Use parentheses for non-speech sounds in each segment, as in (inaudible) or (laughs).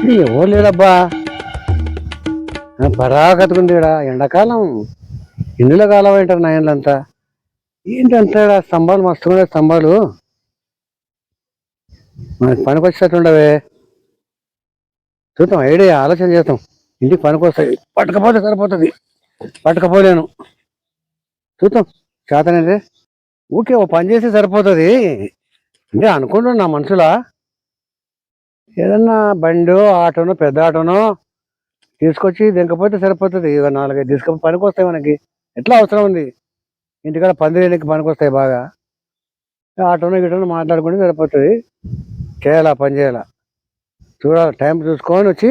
ఇది ఎవరు లేడబ్బా పరాగతుకుంది ఎండాకాలం. ఇందులో కాలం అంటారు నాయనలంతా ఏంటంటాడా స్తంభాలు మస్తు స్తంభాలు. మనకి పనికి వచ్చేటట్టుండవే చూద్దాం ఐడియా ఆలోచన చేద్దాం. ఇంటికి పనికి వస్తాయి పట్టకపోతే సరిపోతుంది. పట్టకపోలేను. చూద్దాం చేతనైతే. ఊకే ఓ పని చేస్తే సరిపోతుంది. అంటే అనుకుంటున్నా మనుషులా ఏదన్నా బండో ఆటోనో పెద్ద ఆటోనో తీసుకొచ్చి దింకపోతే సరిపోతుంది. ఇక నాలుగైదు తీసుకొని పనికి వస్తాయి మనకి. ఎట్లా అవసరం ఉంది? ఇంటికాడ పందిరేళ్ళకి పనికి వస్తాయి బాగా. ఆటోనో గిటోనో మాట్లాడుకుంటే సరిపోతుంది. చేయాలా పని చేయాలా? చూడాలి. టైం చూసుకొని వచ్చి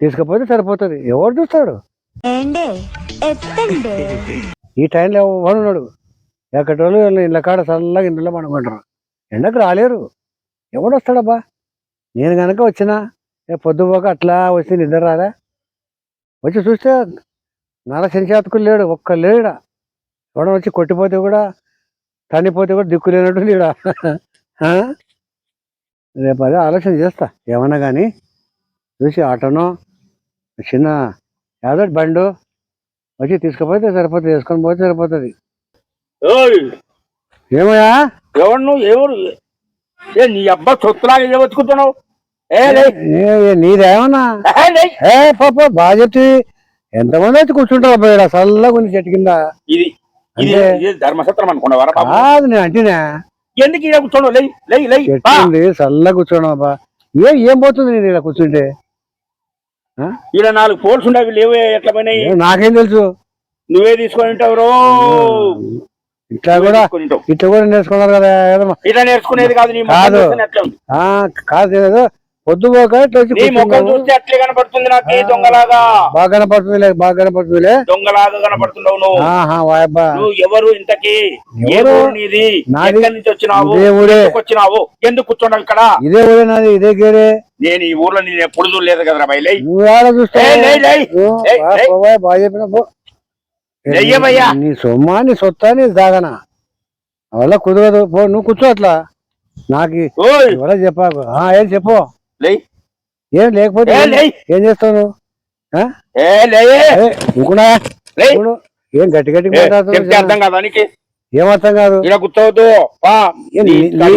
తీసుకపోతే సరిపోతుంది. ఎవరు చూస్తాడు? ఈ టైంలో ఎవరు ఉన్నాడు? ఎక్కడి వాళ్ళు వీళ్ళ ఇళ్ళ కాడ చల్లగా ఇంట్లో పడుకుంటారు. ఎండకు రాలేరు. ఎవడు వస్తాడబ్బా నేను కనుక వచ్చినా ఏ పొద్దుపోక అట్లా వచ్చి నిద్ర రాదా వచ్చి చూస్తే నర శనిచాతకులు లేడు ఒక్క లేడా? ఎవడ వచ్చి కొట్టిపోతే కూడా తన్నిపోతే కూడా దిక్కు లేనట్టు లేడా? రేపు అదే ఆలోచన చేస్తా. ఏమన్నా కానీ చూసి ఆటోనో చిన్న యాదటి బండు వచ్చి తీసుకుపోతే సరిపోతుంది వేసుకొని పోతే సరిపోతుంది. ఏమయ్యా? ఎవరు నువ్వు? ఎవరు ఏ నీ అబ్బా సొత్తులాగా ఏ బతుకుతున్నావు ఏ నీదేమన్నా? ఏ, పాప బాగా చెప్తే ఎంతమంది అయితే కూర్చుంటారు అబ్బాయి చల్లగా ఉంది చెట్టు కింద. ఇది ఇది ధర్మసత్రం అనుకున్నావారా కాదు నేను అంటేనే. ఎందుకు ఇలా కూర్చోను? లై లై లై చల్లగా కూర్చోడం ఏ ఏం పోతుంది నేను ఇలా కూర్చుంటే? ఈడ నాలుగు పోల్స్ ఉండవి లేవే ఎట్లా పోయినాయి? నాకేం తెలుసు? నువ్వే తీసుకొని ఉంటావు ఇట్లా కూడా. ఇట్లా కూడా నేర్చుకున్నారు కదా ఇట్లా నేర్చుకునేది కాదు కాదు. కాదు పొద్దుపోక నీ ముఖం కూర్చున్నావు. చూస్తే అట్లే కనపడుతుంది నాకు దొంగలాగా. బాగా కనపడుతుందిలే బాగా కనపడుతుందిలే దొంగలాగా కనపడుతున్నావు నువ్వు. ఆహా వాయబ్బా నువ్వు ఎవరు ఇంతకి? ఎవరు? నీది? నాది. ఎక్కడి నుంచి వచ్చినావు? వచ్చినావు? ఎందుకు కూర్చోండి ఇక్కడ? ఇదే ఊరే నాది ఇదే గేరే. నేను ఈ ఊర్లో నేను ఎప్పుడు చూడలేదు కదరా బయలై బాగా చెప్పిన. నీ సొమ్మా నీ సొత్తా నీ దాగనా? వల్ల కుదరదు. నువ్వు కూర్చో అట్లా. నాకు చెప్పాకు ఆ, ఏం చెప్పు. లే ఏం లేకపోతే ఏ, లేయ్. చేస్తావు నువ్వు ఏ గట్టి గట్టి అర్థం కాదా నీకు? ఏం అర్థం కాదు? ఇలా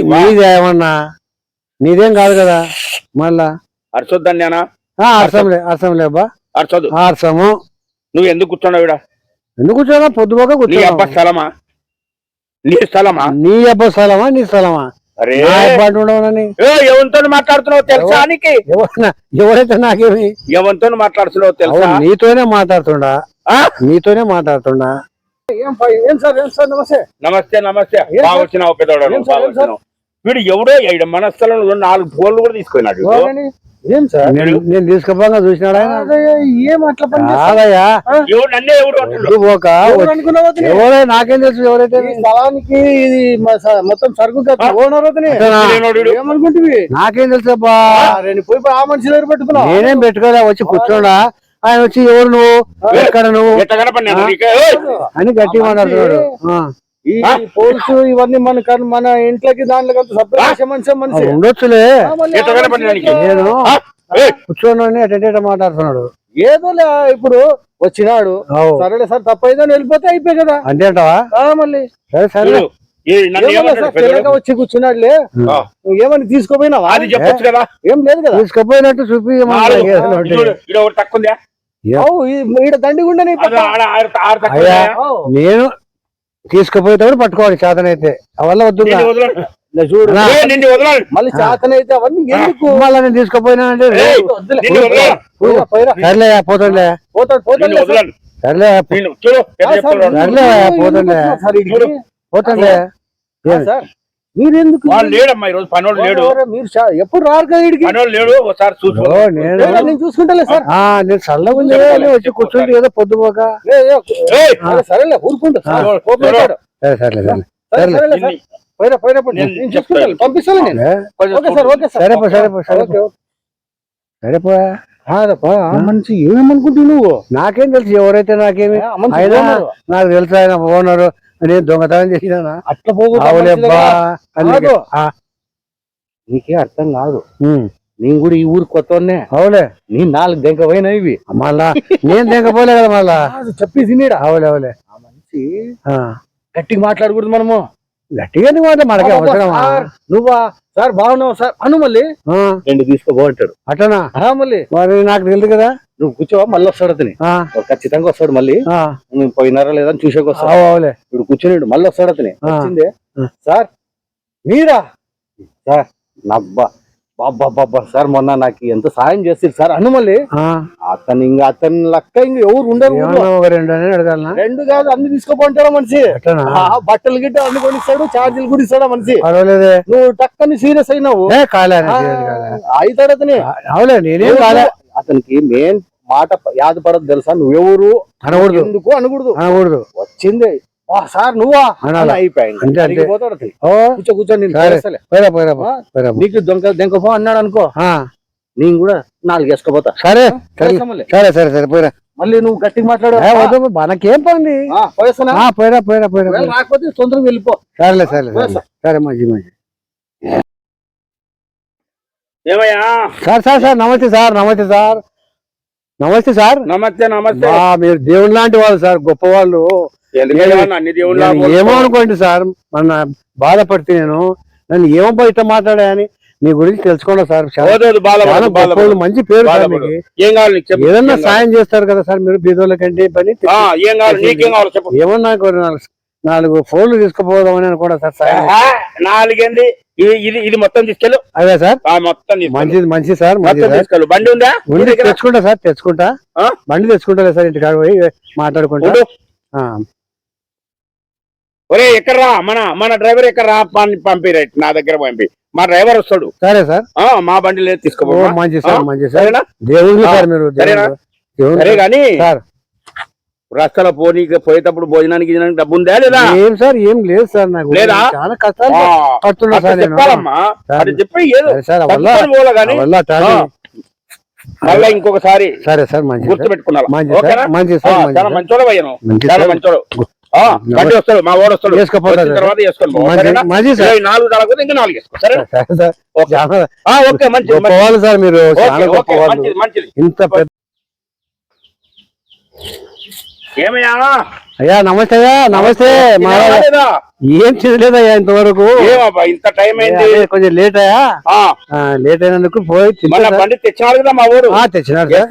వా. నీదేమన్నా నీదేం కాదు కదా మళ్ళా? అరచొద్దని నేనా ఆ, అర్థంలే అర్థంలే అబ్బా. అరచొద్దు ఆ, అర్థము. నువ్వు ఎందుకు కూర్చున్నావు ఇక్కడ ఎందుకు కూర్చోనా పొద్దుపోక నీ అబ్బ స్థలమా? నీ స్థలమా? నీ అబ్బ స్థలమా నీ స్థలమా? ఎవరితో మాట్లాడుతున్నావు తెలుసా? నీకు? ఎవరైతే నాకేమి ఎవరితో మాట్లాడుతున్నావు తెలుసా? నీతోనే మాట్లాడుతుండా? ఆ? నీతోనే మాట్లాడుతుండా? ఏం ఏం సార్ ఏం సార్ నమస్తే. నమస్తే నమస్తే. బాగా? వచ్చినావు పెద్దవాడు. వీడు ఎవడో ఈడ మన స్థలంలో నాలుగు ఫోన్లు కూడా తీసుకున్నాడు. ఏం సార్? నేను తీసుకుపోగా చూసినాడు ఆయన? ఏం అట్లా పని కాదయ్యా. ఎవరు నాకేం తెలుసు ఎవరైతే? ఈ స్థలానికి ఇది మొత్తం సరుకు ఓనర్. ఏమనుకుంటువి నాకేం తెలుసు అబ్బా. పోయి ఆ మనిషి దగ్గర పెట్టుకున్నావు? నేనేం పెట్టుకోలే వచ్చి కూర్చోడా. ఆయన వచ్చి ఎవరు నువ్వు? ఎక్కడ నువ్వు! అని గట్టిగా మాట్లాడుతున్నాడు. ఆ. ఈ పోల్స్ ఇవన్నీ మన కన్- మన ఇంట్లోకి దాంట్లో సపరేట్ మనిషి మనిషి ఆ, ఉండొచ్చులే? నేను! కూర్చొని ఎట్ట మాట్లాడుతున్నాడు ఏదోలే ఇప్పుడు వచ్చినాడు. సరేలే సార్ తప్పైందని వెళ్ళిపోతే అయిపోయి కదా అంతే అంటావా ఆ, మళ్ళీ సరే వచ్చి కూర్చున్నాడులే ఏమని తీసుకోపోయినావా అది చెప్పొచ్చు కదా ఏం లేదు కదా తీసుకుపోయినట్టు చూపి నాలుగు. ఏదైనా చూడు, ఉంటే. ఈడ ఒకటి తక్కువ ఉందా? అవు ఈడ దండిగుండే నీ అది పక్క. ఆడ ఆడ ఆడ తక్కువ అయ్యా. ఉందా? అవు. నేను తీసుకుపోయేటప్పుడు పట్టుకోవాలి చేతనైతే. అవల్ల వద్దు చూడు. మళ్ళీ చేతనైతే అవన్నీ ఎందుకు? మళ్ళీ నేను తీసుకుపోయినానంటే. సర్లే పోతుండే. పోతాడు పోతాడు. సర్లే పోతుండే. చూడు. మీరెందుకు వాడు లేడమ్మా ఈ రోజు పనోడు లేడు. ఎవరు? మీరు చా- ఎప్పుడు రారు కదా పనోడు లేడు ఒకసారి నేను చూసుకుంటాలే సార్. నేను చల్లగా ఉంది వచ్చి కూర్చుంటే ఏదో పొద్దుపోక సరేలే ఊరుకుంటా. సార్. సరే. నేను. చూసుకుంటాను పంపిస్తాను నేను. ఓకే సార్ ఓకే మనిషి ఏమనుకుంటున్నావు నువ్వు? నాకేం తెలుసు ఎవరైతే నాకేమి అయినా. నాకు తెలుసు ఆయన ఓనరు. నేను దొంగతనం చేసినా అట్లా. ఆ, నీకే అర్థం కాదు. నేను కూడా ఈ ఊరు కొత్తనే అవులే నీ నాలుగు దెంక పోయినా ఇవి. మళ్ళా నేను దింకపోలే కదా మళ్ళా? చెప్పి తినేడా? అవులే అవులే ఆ మనిషి ఆ. గట్టిగా మాట్లాడకూడదు మనము. గట్టిగా మనకే అబ్బబ్బా, అవసరమా? సార్, నువ్వా? సార్ బాగున్నావు సార్? అను మళ్ళీ. రెండు తీసుకోబో అంటాడు. అట్లనా మళ్ళీ. మరి నాకు తెలియదు కదా. నువ్వు కూర్చోవా మళ్ళీ వస్తాడు అతని. ఖచ్చితంగా వస్తాడు మళ్ళీ. నువ్వు పోయినారా లేదా అని చూసేకి ఇప్పుడు కూర్చున్నాడు మళ్ళీ వస్తాడు అతని. వచ్చిందే. సార్ మీరా? సార్ నబ్బా బాబా బాబా సార్ మొన్న నాకు ఎంత సాయం చేస్తారు సార్ అను మళ్ళీ. అతను ఇంకా అతని లెక్క ఇంక ఎవరు ఉండరు రెండు కాదు అన్ని తీసుకోపోంటాడు మనిషి. బట్టలు గిట్ట అన్ని కొనిస్తాడు ఛార్జీలు కూడా ఇస్తాడు మనిషి. నువ్వు టక్కని సీరియస్ అయినావు. అవుతాడు అతని. అవులే నేనేం కాలే. అతనికి మెయిన్ మాట యాద పడదు తెలుసా? నువ్వెవరు? అనకూడదు. ఎందుకు అనకూడదు? అనకూడదు. వచ్చింది. వా సార్ నువ్వా? అయిపోయింది కూర్చో కూర్చో. నీకు దొంగ దెంకపో అన్నాడు అనుకో. నేను కూడా నాలుగు వేసుకోపోతా. సరే. సరే. సరే సరే పోయిరా. మళ్ళీ నువ్వు గట్టిగా మాట్లాడు. మనకేం ఆ, పోయిరా పోయిరా పోయిరా. రాకపోతే తొందరగా వెళ్ళిపో. సరేలే సరే. సరే మంచి మంచి ఏమయ్యా? సార్ సార్ సార్ నమస్తే సార్ నమస్తే సార్. నమస్తే సార్. నమస్తే నమస్తే. మీరు దేవుడు లాంటి వాళ్ళు సార్ గొప్ప వాళ్ళు ఏమో అనుకోండి సార్ మన బాధపడితే నేను నన్ను ఏమో బయట మాట్లాడాయని మీ గురించి తెలుసుకోండి సార్. మంచి పేరు ఏదన్నా? సాయం చేస్తారు కదా సార్ మీరు బీదోళ్ళకంటే పని ఆ, ఏం కావాలి? నీకేం నాలుగు ఫోన్లు తీసుకుపోదామని అనుకోండి సార్ సాయం నాలుగేంది? ఇది ఇది మొత్తం తీసుకెళ్ళు. అదే సార్. ఆ, మొత్తం మంచిది మంచి సార్ తీసుకెళ్ళు. బండి ఉందా? దగ్గర? తెచ్చుకుంటా సార్ తెచ్చుకుంటా? బండి తెచ్చుకుంటా సార్ ఇంటికాడ పోయి మాట్లాడుకుంటా. ఒరే ఎక్కడ రా? మన మన డ్రైవర్ ఎక్కడ రా? పం- పంపి రైట్ నా దగ్గర పంపి. మా డ్రైవర్ వస్తాడు. సరే సార్. మా బండి లేదు తీసుకోబో మంచి సార్? మంచి సార్. సరేనా? దేవుడు సార్ మీరు సరే గాని సార్. రస్తలో పోనీ పోయేటప్పుడు భోజనానికి డబ్బు ఉందా లేదా? ఏం సార్ ఏం లేదు సార్ నాకు లేదా? చాలా కష్టాలు పడుతున్నా సార్ చెప్పి. మళ్ళా ఇంకొకసారి సరే సార్ మంచి గుర్తు. పెట్టుకున్నా మంచి చాలా. మంచోడు చాలా. మంచోడు. బండి వస్తాడు మా వాడు వస్తాడు. తర్వాత ఇరవై నాలుగు తాలకపోతే ఇంకా నాలుగు వేసుకో. సరేనా? సరే సార్. ఓకే. సార్ మీరు. ఇంత పెద్ద ఏమయ్యా? అయ్యా నమస్తే అయ్యా నమస్తే? ఏం చేయలేదయ్యా ఇంతవరకు? ఇంత టైం అయింది? కొంచెం లేట్ అయ్యా. లేట్ అయినందుకు పోయి. బండి తెచ్చినాడు కదా మా ఊరు? తెచ్చినాడు సార్.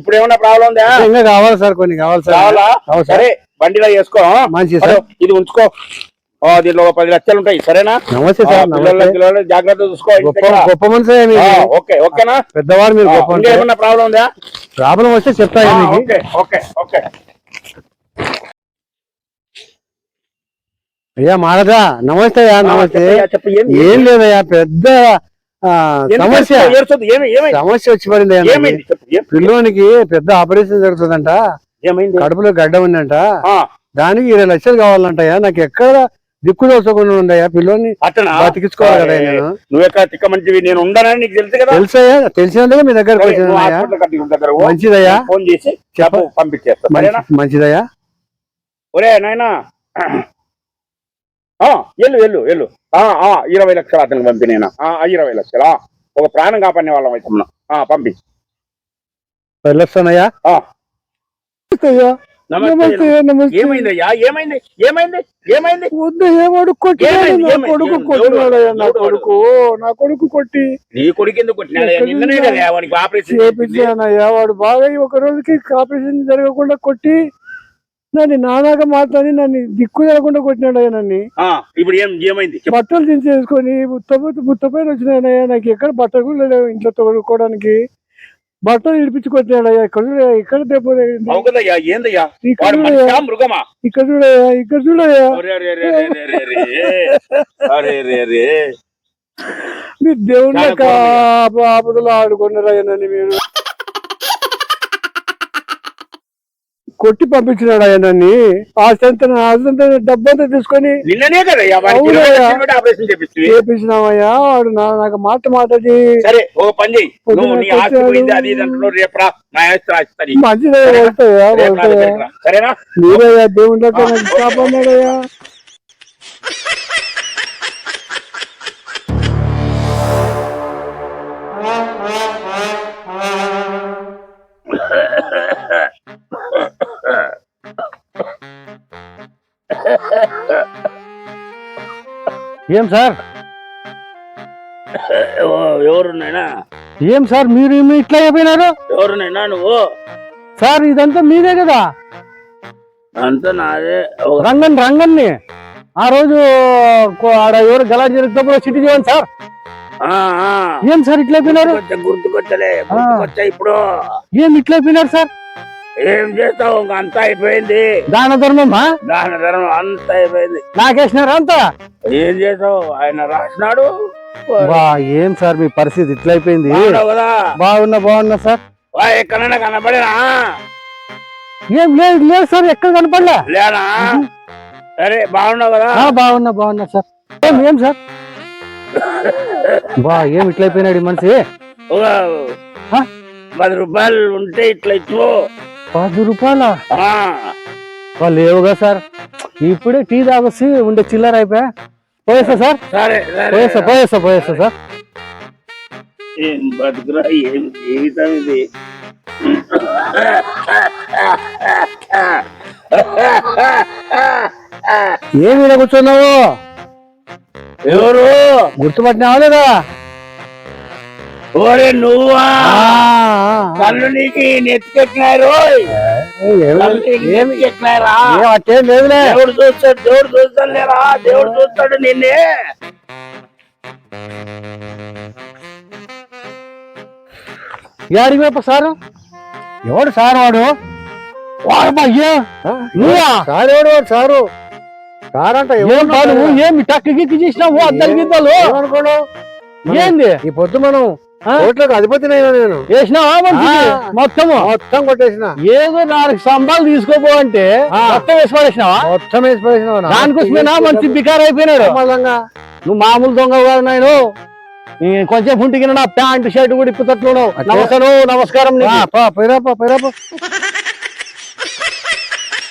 ఇప్పుడు ఏమన్నా ప్రాబ్లం ఉందా? ఇంకా కావాలి సార్ కొన్ని కావాలి సార్. సార్. బండిలో వేసుకో. అదో, సార్. ఇది ఉంచుకో. దీంట్లో ఒక పది లక్షలు ఉంటాయి సరేనా? నమస్తే సార్ పిల్లల జాగ్రత్త చూసుకో ఇంటి గొప్ప మనిషి ఓకే ఓకేనా? పెద్దవాడు మీరు గొప్ప ఏమన్నా ప్రాబ్లం ఉందా? ప్రాబ్లం వస్తే చెప్తా ఆ, మీకు. Okay okay okay. అయ్యా మహారాజా నమస్తే అయ్యా నమస్తే? ఏం లేదయ్యా పెద్ద సమస్య. సమస్య వచ్చి పడింది పిల్లోనికి పెద్ద ఆపరేషన్ జరుగుతుందంట. కడుపులో గడ్డ ఉందంట. దానికి ఇరవై లక్షలు కావాలంటయ్యా. నాకు ఎక్కడ దిక్కు దోచకుండా ఉండయా పిల్లోని బతికించుకోవాలి కదా నేను. నువ్వెక్కడ తిక్క మంచివి నేను ఉండనని నీకు తెలుసు కదా? తెలుసయ్యా తెలిసినందుకే మీ నువ్వు దగ్గర. మంచిదయ్యా. ఫోన్ చేసి చెప్పు. పంపించేస్తా. మంచిదయ్యా. ఒరే నాయనా. ఆ, ఎల్లు ఎల్లు ఎల్లు ఆ, ఆ, ఇరవై లక్షలు అతనికి పంపి నేను. ఆ, ఆ, ఇరవై లక్షలు? ఒక ప్రాణం కాపాడిన వాళ్ళం అయితే ఉన్నాం. ఆ పంపి. వెళ్ళొస్తానయ్యా నమస్తే నమస్తే నమస్తే. ఏమైందయ్యా? ఏమైంది? ఏమైంది? ఏమైంది? వద్దు కొట్టినాడు? నా? కొడుకు నా? కొడుకు. నా కొడుకు కొట్టి. నీ కొడుకు ఎందుకు ఆపరేషన్ వాడు బాగా ఒక రోజుకి ఆపరేషన్ జరగకుండా కొట్టి నన్ను నానాగా మాట్లాడి నన్ను దిక్కు జరగకుండా కొట్టినాడయ్యా నన్ను. ఆ, ఇప్పుడు ఏం ఏమైంది. బట్టలు దించేసుకొని బుత్త బుత్త పైన వచ్చినాయనయ్యా నాకు ఎక్కడ బట్టలు కూడా లేవు ఇంట్లో తోడుకోవడానికి. బట్టలు ఇడిపించి కొట్టినాడయ్యా ఇక్కడ ఇక్కడ దెబ్బ తగిలింది. అవు కదయ్యా ఏందయ్యా ఇక్కడ మృగమా? ఇక్కడ చూడయ్యా ఇక్కడ చూడయ్యా అరే, అరే, అరే, అరే, అరే, కొట్టి పంపించినాడు ఆయనని. ఆస్తంత ఆస్తంత డబ్బంతా తీసుకొని నిన్ననే కదా చేపించినామయ్యా వాడు నాకు మాట మాట్లాడి సరే ఓ పని (laughs) ఏం సార్? ఎవరు నైనా ఏం సార్ మీరు ఇట్లా అయిపోయినారు ఎవరు నైనా నువ్వు? సార్ ఇదంతా మీదే కదా? అంతా నాదే. రంగన్ రంగన్ని. ఆ రోజు ఆడ ఎవరు గలాట్ జరుగుతున్నప్పుడు సిటీ చేయండి సార్? ఆ, ఆ. ఏం సార్ ఇట్లా అయిపోయినారు గుర్తుకొచ్చా గుర్తుకొచ్చలే గుర్తుకొచ్చా ఇప్పుడు. ఏం ఇట్లా అయిపోయినారు సార్? ఏం చేస్తావు? అంతా అయిపోయింది. దాన ధర్మమా? దాన ధర్మం అంతా అయిపోయింది. నాకేసినారా అంతా? ఏం చేసావు ఆయన రాసినాడు. బా ఏం సార్ మీ పరిస్థితి ఇట్లా అయిపోయింది? కదా? బాగున్నా బాగున్నా సార్. ఎక్కడైనా కనపడినా? ఏం లేదు లేదు సార్ ఎక్కడ కనపడలే? లేనా? సరే బాగున్నావు కదా? బాగున్నా బాగున్నా సార్. ఏం ఏం సార్? బా ఏం ఇట్లా అయిపోయినాడు ఈ మనిషి? పది రూపాయలు ఉంటే ఇట్లా ఇచ్చు పది రూపాయల? ఆ, లేవుగా సార్. ఇప్పుడే టీ తాగొచ్చి ఉండే చిల్లర అయిపోయా? పోయేస్తా సార్. పోయేస్తా పోయేస్తా పోయేస్తా సార్. ఏం బతుకురా ఏం జీవితం ఇది? ఏమి కూర్చున్నావు? ఎవరు? గుర్తుపట్టినావా లేదా? ఓరే నువ్వా. కళ్ళు నీకు ఏం అట్టేం లేదులే. దేవుడు చూస్తాడు దేవుడు చూస్తాడు లేరా దేవుడు చూస్తాడు నిన్నే. యాడికి సారు? ఎవడు సారు వాడు? నువ్వా? సారు ఎవడు వాడు సారు? సార్ అంట ఏమి టక్కి గిక్కి చేసినావు? అద్దలు గిద్దలు? ఏంది? ఈ పొద్దు మనం ఓట్లకు అధిపతినైనా నేను వేసినావా మనిషికి? మొత్తము? మొత్తం కొట్టేసిన. ఏదో నాలుగు స్తంభాలు తీసుకోపో అంటే మొత్తం వేసి పడేసినావా మొత్తం వేసి పడేసినావా దానికోసమేనా మంచి బికార్ అయిపోయినాడు. నువ్వు మామూలు దొంగ కాదు నాయన. కొంచెం పుంటికి నా ప్యాంట్ షర్ట్ కూడా ఇప్పుతట్లు నమస్కారం నమస్కారం పోయిరాపా పోయిరాపా